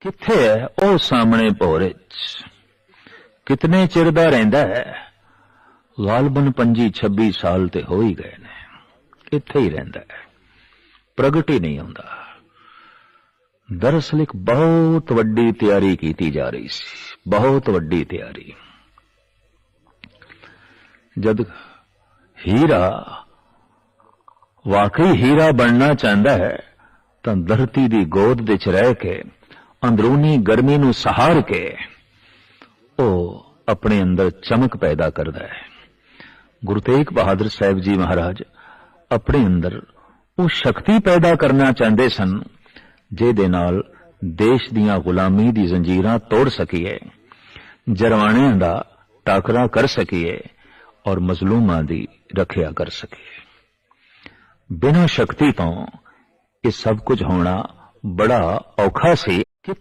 ਕਿੱਥੇ ਹੈ ਉਹ ਸਾਹਮਣੇ ਭੋਰੇ ਚ ਕਿਤਨੇ ਚਿਰ ਦਾ ਰਹਿੰਦਾ ਹੈ ਗਾਲਬਨ 25 26 ਸਾਲ ਤੇ ਹੋ ਹੀ ਗਏ ਨੇ। ਇੱਥੇ ਹੀ ਰਹਿੰਦਾ ਹੈ ਪ੍ਰਗਟ ਹੀ ਨਹੀਂ ਹੁੰਦਾ ਦਰਅਸਲ ਇੱਕ ਬਹੁਤ ਵੱਡੀ ਤਿਆਰੀ ਕੀਤੀ ਜਾ ਰਹੀ ਸੀ। ਬਹੁਤ ਵੱਡੀ ਤਿਆਰੀ। ਜਦ ਹੀਰਾ ਵਾਕਈ ਹੀਰਾ ਬਣਨਾ ਚਾਹੁੰਦਾ ਹੈ, ਤਾਂ ਧਰਤੀ ਦੀ ਗੋਦ ਵਿੱਚ ਰਹਿ ਕੇ ਅੰਦਰੂਨੀ ਗਰਮੀ ਨੂੰ ਸਹਾਰ ਕੇ ਉਹ ਆਪਣੇ ਅੰਦਰ ਚਮਕ ਪੈਦਾ ਕਰਦਾ ਹੈ। ਗੁਰੂ ਤੇਗ ਬਹਾਦਰ ਸਾਹਿਬ ਜੀ ਮਹਾਰਾਜ ਆਪਣੇ ਅੰਦਰ ਉਹ ਸ਼ਕਤੀ ਪੈਦਾ ਕਰਨਾ ਚਾਹੁੰਦੇ ਸਨ, ਜਿਹਦੇ ਨਾਲ ਦੇਸ਼ ਦੀਆਂ ਗੁਲਾਮੀ ਦੀ ਜ਼ੰਜੀਰਾਂ ਤੋੜ ਸਕੀਏ, ਜਰਵਾਣਿਆਂ ਦਾ ਟਾਕਰਾ ਕਰ ਸਕੀਏ ਔਰ ਮਜ਼ਲੂਮਾਂ ਦੀ ਰੱਖਿਆ ਕਰ ਸਕੀਏ। ਬਿਨਾਂ ਸ਼ਕਤੀ ਤੋਂ ਇਹ ਸਭ ਕੁਝ ਹੋਣਾ ਬੜਾ ਔਖਾ ਸੀ।